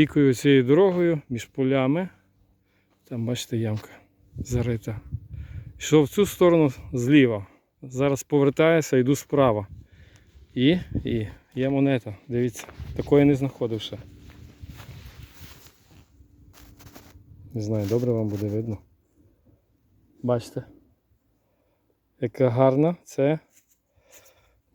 Пікою цією дорогою між полями. Там, бачите, ямка зарита. Йшов в цю сторону зліва. Зараз повертаюся, йду справа. І, і є монета. Дивіться, такої не знаходив ще. Не знаю, добре вам буде видно. Бачите? Яка гарна це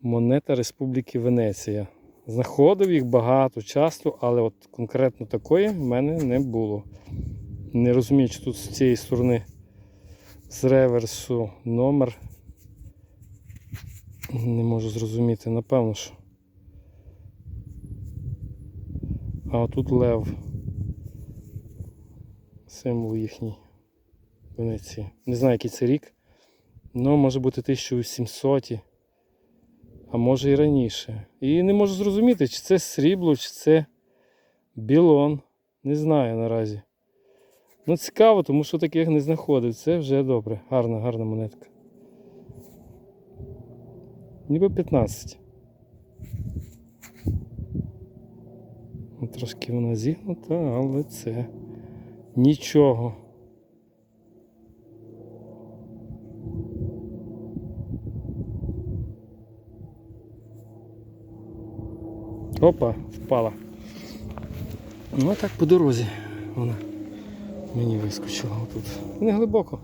монета Республіки Венеція. Знаходив їх багато, часто, але от конкретно такої в мене не було. Не розумію, чи тут з цієї сторони з реверсу номер. Не можу зрозуміти, напевно що. А отут лев. Символ їхній Венеції. Не знаю, який це рік. Ну, може бути 1700, а може і раніше. І не можу зрозуміти, чи це срібло, чи це білон. Не знаю наразі. Ну, цікаво, тому що таких не знаходив. Це вже добре. Гарна, гарна монетка. Ніби 15. Ну, Трошки вона зігнута, але це нічого. Опа, впала. Ну а так по дорозі вона мені вискочила отут. Не глибоко.